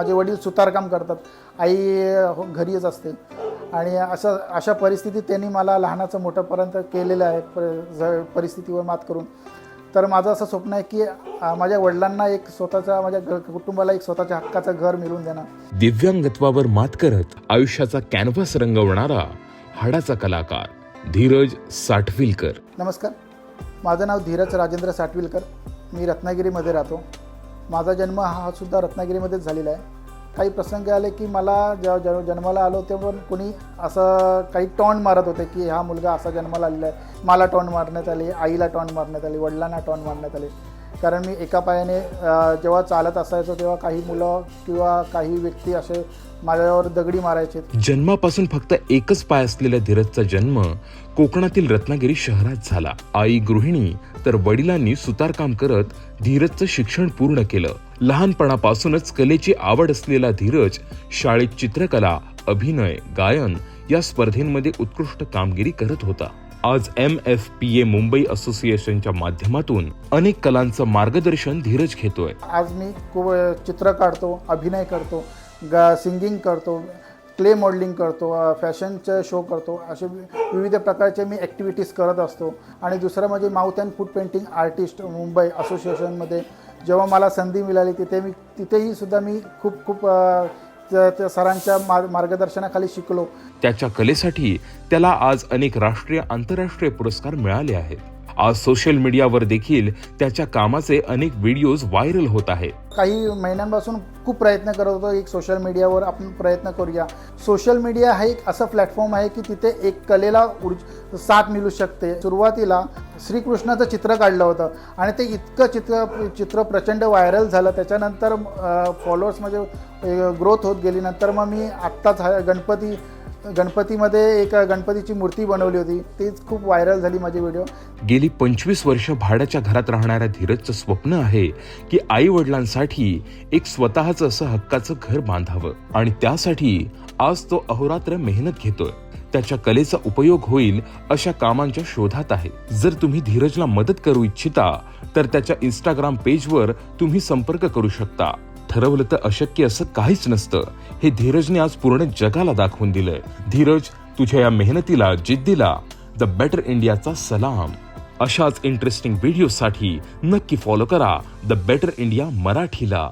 माझे वडील सुतारकाम करतात. आई अ, घरीच असते. आणि अशा अशा परिस्थितीत त्यांनी मला लहानाचं मोठंपर्यंत केलेलं आहे. प- ज- परिस्थितीवर मात करून. तर माझं असं स्वप्न आहे की माझ्या वडिलांना एक स्वतःचा माझ्या कुटुंबाला एक स्वतःच्या हक्काचं घर मिळवून देणं. दिव्यांगत्वावर मात करत आयुष्याचा कॅनव्हास रंगवणारा हाडाचा कलाकार धीरज साठविलकर. नमस्कार. माझं नाव धीरज राजेंद्र साटविलकर मी रत्नागिरीमध्ये राहतो. माझा जन्म हा सुद्धा रत्नागिरीमध्येच झालेला आहे. काही प्रसंग आले की मला जेव्हा जेव्हा जन्माला आलो तेव्हा कोणी असं काही टॉन मारत होते की हा मुलगा असा जन्माला आलेला आहे. मला टॉन मारण्यात आली आईला टॉन मारण्यात आली वडिलांना टॉन मारण्यात आले. कारण मी एका पायाने जेव्हा चालत असायचो तेव्हा काही मुलं किंवा काही व्यक्ती असे माझ्यावर दगडी मारायचे. जन्मापासून फक्त एकच पाय असलेल्या धीरजचा जन्म कोकणातील रत्नागिरी शहरात झाला. आई गृहिणी तर वडिलांनी सुतारकाम करत धीरजचं शिक्षण पूर्ण केलं. लहानपणापासूनच कलेची आवड असलेला धीरज शाळेत चित्रकला अभिनय गायन या स्पर्धेंमध्ये उत्कृष्ट कामगिरी करत होता. आज M F P A Mumbai असोसिएशनच्या माध्यमातून अनेक कलांचं मार्गदर्शन धीरज घेतोय. आज मी चित्र काढतो अभिनय करतो गा सिंगिंग करतो क्ले मॉडेलिंग करतो फॅशनचे शो करतो असे विविध प्रकारचे मी ॲक्टिव्हिटीज करत असतो. आणि दुसरं म्हणजे mouth and foot painting artist Mumbai असोसिएशनमध्ये जेव्हा मला संधी मिळाली तिथे मी तिथेही सुद्धा मी खूप खूप त्या त्या सरांच्या मार्ग मार्गदर्शनाखाली शिकलो. त्याच्या कलेसाठी त्याला आज अनेक राष्ट्रीय आंतरराष्ट्रीय पुरस्कार मिळाले आहेत. आज सोशल मीडियावर देखील त्याच्या कामाचे अनेक व्हिडिओज व्हायरल होत आहेत. काही महिन्यांपासून खूप प्रयत्न करत होतो एक सोशल मीडियावर आपण प्रयत्न करूया. सोशल मीडिया हा एक असं प्लॅटफॉर्म आहे की तिथे एक कलेला ऊर्ज साथ मिळू शकते. सुरुवातीला श्रीकृष्णाचं चित्र काढलं होतं आणि ते इतकं चित्र चित्र प्रचंड व्हायरल झालं. त्याच्यानंतर फॉलोअर्स म्हणजे ग्रोथ होत गेली. नंतर मग मी आत्ताच हा गणपती गणपतीमध्ये एक गणपतीची मूर्ती बनवली होती. तीच खूप व्हायरल झाली माझी व्हिडिओ गेली पंचवीस वर्ष भाड्याच्या घरात राहणाऱ्या धीरजचं स्वप्न आहे की आई वडिलांसाठी एक स्वतःच असं हक्काचं घर बांधावं. आणि त्यासाठी आज तो अहोरात्र मेहनत घेतोय. त्याच्या कलेचा उपयोग होईल अशा कामांच्या शोधात आहे. जर तुम्ही धीरजला मदत करू इच्छिता तर त्याच्या इंस्टाग्राम पेजवर तुम्ही संपर्क करू शकता. ठरवलं तर अशक्य असं काहीच नसतं. हे धीरजने आज पूर्ण जगाला दाखवून दिलंय. धीरज तुझ्या या मेहनतीला जिद्दीला द बेटर इंडियाचा सलाम. अशाच इंटरेस्टिंग व्हिडिओसाठी नक्की फॉलो करा द बेटर इंडिया मराठीला.